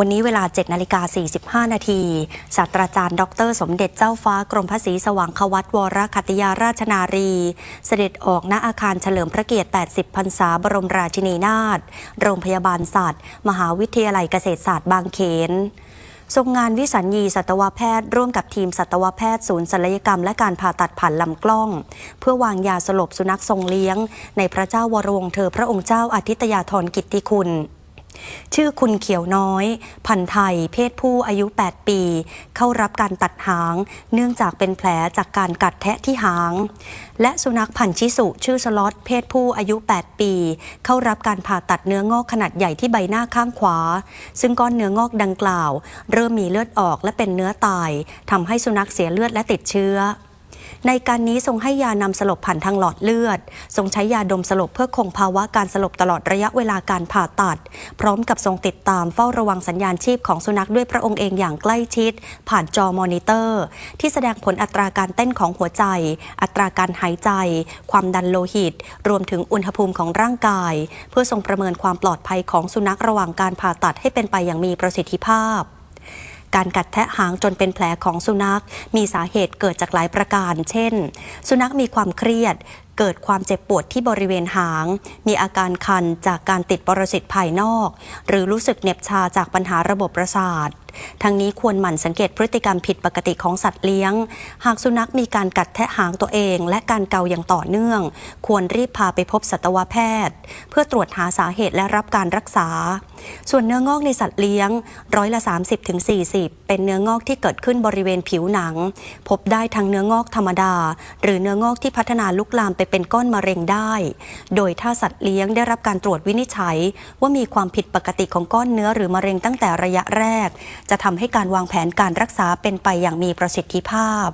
วันนี้เวลา 7นาฬิกา45 นาทีศาสตราจารย์ ดร สมเด็จเจ้าฟ้ากรมพระศรีสว่างควัตวรคัตยาราชนารี เสด็จออกณอาคารเฉลิมพระเกียรติ 80 พรรษาบรมราชินีนาถโรงพยาบาลสัตว์ มหาวิทยาลัยเกษตรศาสตร์บางเขนทรงงานวิสัญญีสัตวแพทย์ร่วมกับทีมสัตวแพทย์ศูนย์ศัลยกรรมและการผ่าตัดผ่านลำกล้อง เพื่อวางยาสลบสุนัขทรงเลี้ยง ในพระเจ้าวรวงเธอพระองค์เจ้าอาทิตยาธรกิตติคุณ ชื่อคุณเขียวน้อย พันไทย เพศผู้อายุ 8 ปี เข้ารับการตัดหาง เนื่องจากเป็นแผลจากการกัดแทะที่หาง และสุนัขพันชิสุ ชื่อสล็อตเพศผู้อายุ 8 ปี เข้ารับการผ่าตัดเนื้องอกขนาดใหญ่ที่ใบหน้าข้างขวา ซึ่งก้อนเนื้องอกดังกล่าว เริ่มมีเลือดออกและเป็นเนื้อตายทำให้สุนัขเสียเลือดและติดเชื้อ ในการนี้ทรงให้ยานำสลบผ่านทางหลอดเลือด ทรงใช้ยาดมสลบเพื่อคงภาวะการสลบตลอดระยะเวลาการผ่าตัด พร้อมกับทรงติดตามเฝ้าระวังสัญญาณชีพของสุนัขด้วยพระองค์เองอย่างใกล้ชิด ผ่านจอมอนิเตอร์ ที่แสดงผลอัตราการเต้นของหัวใจ อัตราการหายใจ ความดันโลหิต รวมถึงอุณหภูมิของร่างกาย เพื่อทรงประเมินความปลอดภัยของสุนัขระหว่างการผ่าตัดให้เป็นไปอย่างมีประสิทธิภาพ การกัดแทะหางจนเป็นแผลของสุนัข มีสาเหตุเกิดจากหลายประการ เช่น สุนัขมีความเครียด เกิดความเจ็บปวดที่บริเวณหาง มีอาการคันจากการติดปรสิตภายนอก หรือรู้สึกเหน็บชาจากปัญหาระบบประสาททั้งนี้ควรหมั่นสังเกตพฤติกรรมผิดปกติของสัตว์เลี้ยง หากสุนัขมีการกัดแทะหางตัวเอง และการเกาอย่างต่อเนื่อง ควรรีบพาไปพบสัตวแพทย์ เพื่อตรวจหาสาเหตุและรับการรักษา ส่วนเนื้องอกในสัตว์เลี้ยงร้อยละ 30-40เป็นเนื้องอกที่เกิดขึ้นบริเวณผิวหนัง พบได้ทั้งเนื้องอกธรรมดา หรือเนื้องอกที่พัฒนาลุกลามไปเป็นก้อนมะเร็งได้ โดยถ้าสัตว์เลี้ยงได้รับการตรวจวินิจฉัย ว่ามีความผิดปกติของก้อนเนื้อหรือมะเร็งตั้งแต่ระยะแรก จะทำให้การวางแผนการรักษาเป็นไปอย่างมีประสิทธิภาพ